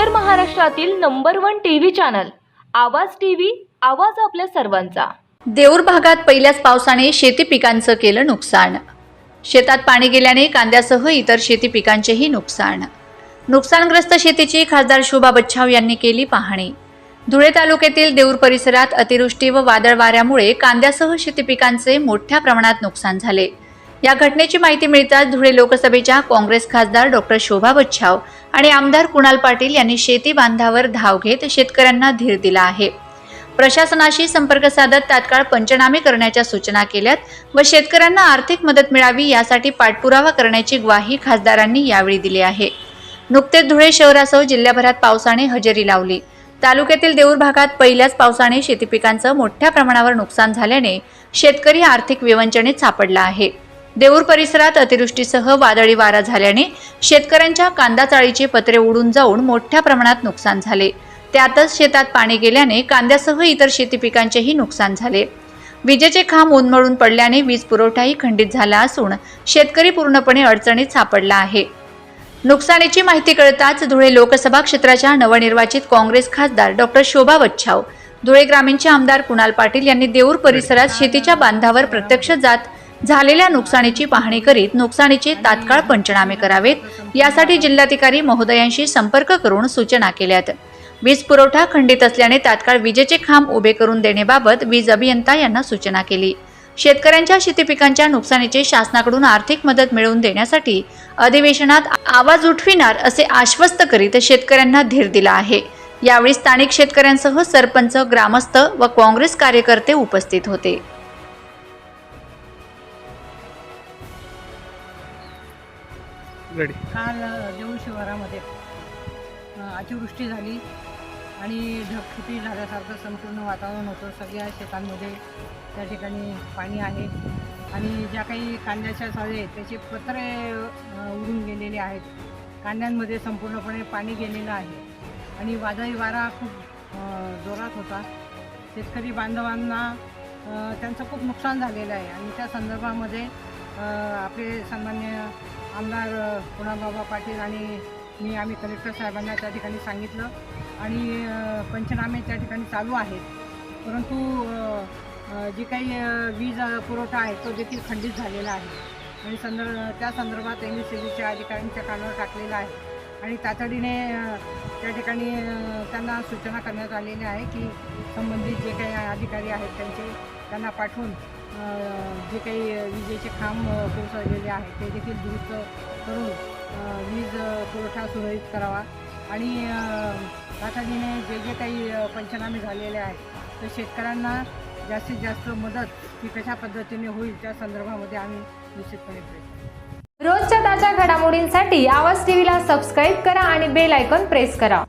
उत्तर महाराष्ट्रातील number one TV channel Awaaz TV Awaaz आपल्या सर्वांचा. देऊर भागात पहिल्याच पावसाने शेती पिकांचं केलं नुकसान. शेतात पाणी गेल्याने कांद्यासह इतर शेती पिकांचेही नुकसान. नुकसानग्रस्त शेतीची खासदार शोभा बच्छाव यांनी केली पाहणी. धुळे तालुक्यातील देऊर परिसरात अतिवृष्टी व वादळ वाऱ्यामुळे कांद्यासह शेती पिकांचे मोठ्या प्रमाणात नुकसान झाले. या घटनेची माहिती मिळताच धुळे लोकसभेच्या काँग्रेस खासदार डॉक्टर शोभा बच्छाव आणि आमदार कुणाल पाटील यांनी शेती बांधावर धाव घेत शेतकऱ्यांना धीर दिला आहे. प्रशासनाशी संपर्क साधत तात्काळ पंचनामे करण्याच्या सूचना केल्यात व शेतकऱ्यांना आर्थिक मदत मिळावी यासाठी पाठपुरावा करण्याची ग्वाही खासदारांनी यावेळी दिली आहे. नुकतेच धुळे शहरासह जिल्ह्याभरात पावसाने हजेरी लावली. तालुक्यातील देऊर भागात पहिल्याच पावसाने शेती पिकांचं मोठ्या प्रमाणावर नुकसान झाल्याने शेतकरी आर्थिक विवंचनेत सापडला आहे. देऊर परिसरात अतिवृष्टीसह वादळी वारा झाल्याने शेतकऱ्यांच्या कांदा चाळीचे पत्रे उडून जाऊन मोठ्या प्रमाणात नुकसान झाले. त्यातच शेतात पाणी गेल्याने कांद्यासह इतर शेती पिकांचेही नुकसान झाले. विजेचे खांब उन्मळून पडल्याने वीज पुरवठाही खंडित झाला असून शेतकरी पूर्णपणे अडचणीत सापडला आहे. नुकसानीची माहिती कळताच धुळे लोकसभा क्षेत्राच्या नवनिर्वाचित काँग्रेस खासदार डॉक्टर शोभा बच्छाव धुळे ग्रामीणचे आमदार कुणाल पाटील यांनी देऊर परिसरात शेतीच्या बांधावर प्रत्यक्ष जात झालेल्या नुकसानीची पाहणी करीत नुकसानीचे तात्काळ पंचनामे करावेत. यासाठी जिल्हाधिकारी महोदयांशी संपर्क करून सूचना केल्यात. वीज पुरवठा खंडित असल्याने तात्काळ विजेचे खांब उभे करून देण्याबाबत वीज अभियंता यांना सूचना केली. शेतकऱ्यांच्या शेतीपिकांच्या नुकसानीचे शासनाकडून आर्थिक मदत मिळवून देण्यासाठी अधिवेशनात आवाज उठविणार असे आश्वस्त करीत शेतकऱ्यांना धीर दिला आहे. यावेळी स्थानिक शेतकऱ्यांसह सरपंच ग्रामस्थ व काँग्रेस कार्यकर्ते उपस्थित होते. रेडी काल देऊळ शिवारामध्ये अतिवृष्टी झाली आणि ढगफुटी झाल्यासारखं संपूर्ण वातावरण होतं. सगळ्या शेतांमध्ये त्या ठिकाणी पाणी आहे आणि ज्या काही कांद्याच्या साळे आहेत त्याचे पत्रे उडून गेलेले आहेत. कांद्यांमध्ये संपूर्णपणे पाणी गेलेलं आहे आणि वादळी वारा खूप जोरात होता. शेतकरी बांधवांना त्यांचं खूप नुकसान झालेलं आहे आणि त्या संदर्भामध्ये आपले सन्मान्य आमदार पुणाबाबा कुणालबाबा पाटील आणि मी आम्ही कलेक्टर साहेबांना त्या ठिकाणी सांगितलं. आणि पंचनामे त्या ठिकाणी चालू आहेत. परंतु जी काही वीज पुरवठा आहे तो देखील खंडित झालेला आहे. आणि संदर्भ त्या संदर्भात एम एस सी बीच्या अधिकाऱ्यांच्या कानावर टाकलेला आहे. आणि तातडीने त्या ठिकाणी त्यांना सूचना करण्यात आलेल्या आहे की संबंधित जे काही अधिकारी आहेत त्यांचे त्यांना पाठवून जे काही विजेचे खांब कोसळलेले आहेत ते देखील दुरुस्त करून वीज पुरवठा सुरळीत करावा. आणि तातडीने जे जे काही पंचनामे झालेले आहेत तर शेतकऱ्यांना जास्तीत जास्त मदत ही कशा पद्धतीने होईल त्या संदर्भामध्ये आम्ही निश्चितपणे प्रयत्न रोजच्या ताज्या घडामोडींसाठी आवाज टीव्हीला सबस्क्राईब करा आणि बेल आयकॉन प्रेस करा.